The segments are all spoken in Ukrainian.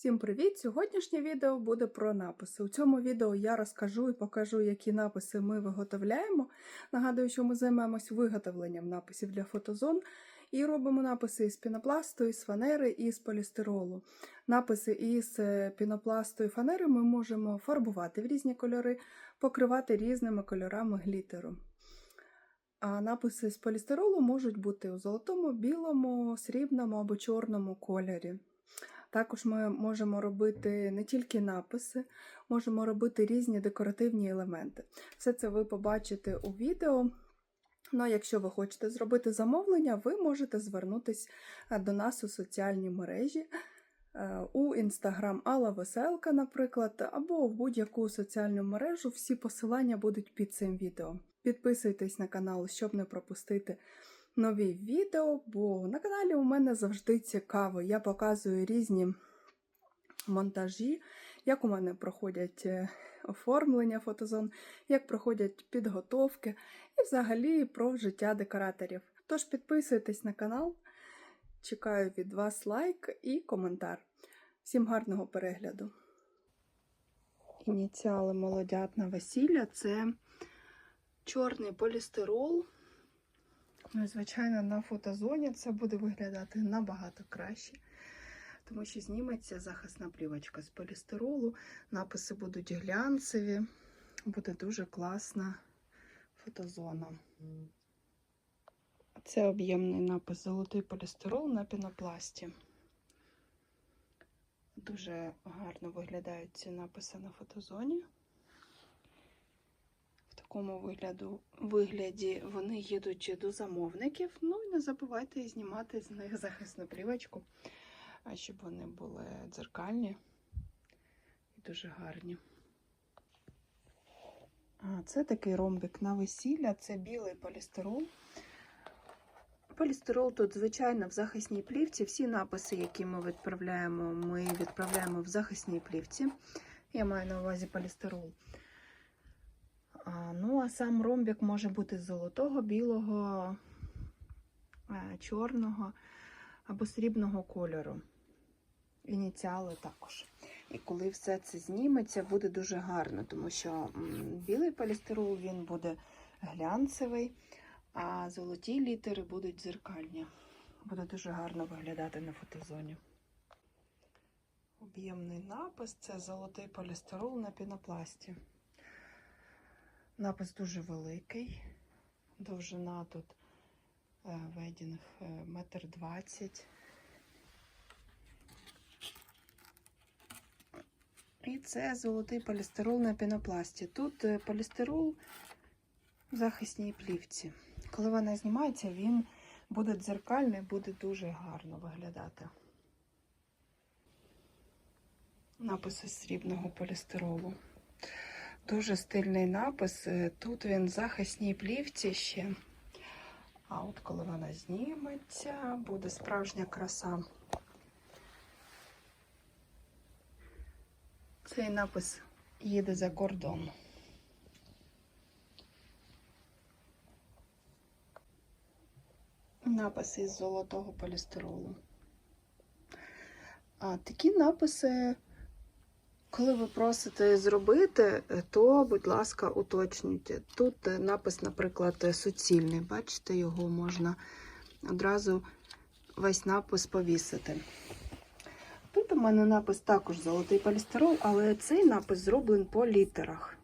Всім привіт! Сьогоднішнє відео буде про написи. У цьому відео я розкажу і покажу, які написи ми виготовляємо. Нагадую, що ми займаємось виготовленням написів для фотозон і робимо написи із пінопласту, із фанери і з полістиролу. Написи із е, пінопласту і фанери ми можемо фарбувати в різні кольори, покривати різними кольорами глітеру. А написи з полістиролу можуть бути у золотому, білому, срібному або чорному кольорі. Також ми можемо робити не тільки написи, можемо робити різні декоративні елементи. Все це ви побачите у відео. Ну, а якщо ви хочете зробити замовлення, ви можете звернутися до нас у соціальні мережі, е, у інстаграм Алла Веселка, наприклад, або в будь-яку соціальну мережу. Всі посилання будуть під цим відео. Підписуйтесь на канал, щоб не пропустити нові відео, бо на каналі у мене завжди цікаво. Я показую різні монтажі, як у мене проходять е, оформлення фотозон, як проходять підготовки і взагалі про життя декораторів. Тож підписуйтесь на канал, чекаю від вас лайк і коментар. Всім гарного перегляду! Ініціали молодят на весілля це чорний полістирол. Ну, звичайно, на фотозоні це буде виглядати набагато краще, тому що зніметься захисна плівочка з полістиролу, написи будуть глянцеві, буде дуже класна фотозона. Це об'ємний напис Золотий полістирол на пінопласті. Дуже гарно виглядають ці написи на фотозоні. Такому вигляду, вигляді вони їдуть до замовників. Ну і не забувайте знімати з них захисну плівочку, щоб вони були дзеркальні і дуже гарні. А, Це такий ромбик на весілля, це білий полістирол. Полістирол тут, звичайно, в захисній плівці. Всі написи, які ми відправляємо, ми відправляємо в захисній плівці. Я маю на увазі полістирол. Ну, а сам ромбик може бути золотого, білого, е, чорного або срібного кольору. Ініціали також. І коли все це зніметься, буде дуже гарно, тому що білий полістирол він буде глянцевий, а золоті літери будуть дзеркальні. Буде дуже гарно виглядати на фотозоні. Об'ємний напис це золотий полістирол на пінопласті. Напис дуже великий. Довжина тут е, введених е, метр двадцять. І це золотий полістирол на пінопласті. Тут е, полістирол в захисній плівці. Коли вона знімається, він буде дзеркальний, буде дуже гарно виглядати. Напис із срібного полістиролу. Дуже стильний напис. Е, Тут він в захисній плівці ще. А от коли вона зніметься, буде справжня краса. Цей напис їде за кордон. Напис із золотого полістиролу. А такі написи. Коли ви просите зробити, то, будь ласка, уточнюйте. Тут е, напис, наприклад, суцільний. Бачите, його можна одразу весь напис повісити. Тут у мене напис також золотий полістирол, але цей напис зроблений по літерах.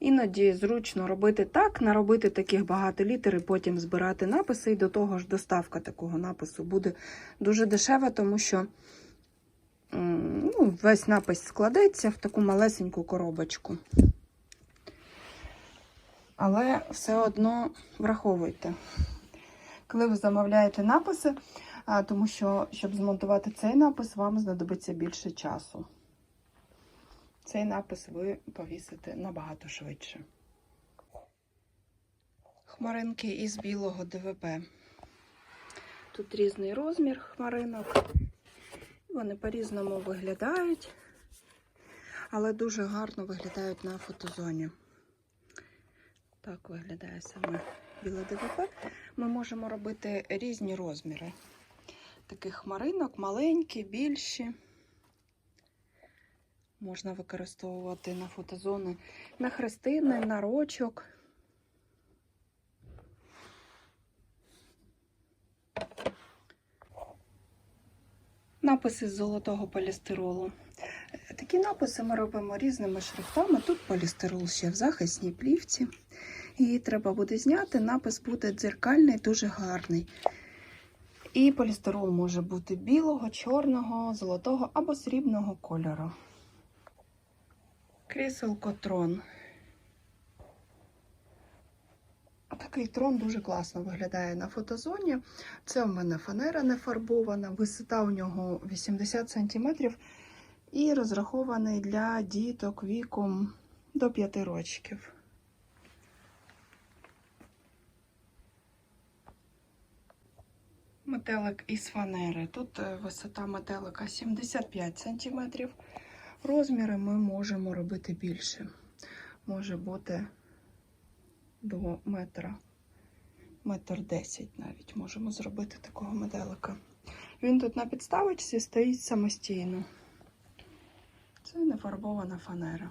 Іноді зручно робити так, наробити таких багато літер і потім збирати написи. І до того ж доставка такого напису буде дуже дешева, тому що ну, весь напис складеться в таку малесеньку коробочку. Але все одно враховуйте, коли ви замовляєте написи, тому що, щоб змонтувати цей напис, вам знадобиться більше часу. Цей напис ви повісите набагато швидше. Хмаринки із білого ДВП. Тут різний розмір хмаринок. Вони по-різному виглядають, але дуже гарно виглядають на фотозоні. Так виглядає саме біле ДВП. Ми можемо робити різні розміри. таких хмаринок, маленькі, більші. Можна використовувати на фотозони на хрестини, на рочок. Написи з золотого полістиролу. Е, Такі написи ми робимо різними шрифтами. Тут полістирол ще в захисній плівці. Її треба буде зняти. Напис буде дзеркальний, дуже гарний. І полістирол може бути білого, чорного, золотого або срібного кольору. Кріселко трон. Такий трон дуже класно виглядає на фотозоні. Це у мене фанера не фарбована, висота у нього 80 см і розрахований для діток віком до 5 років. Метелик із фанери. Тут е, висота метелика 75 см. Розміри ми можемо робити більше. Може бути до метра, метр десять навіть можемо зробити такого меделика. Він тут на підставочці стоїть самостійно. Це нефарбована фанера.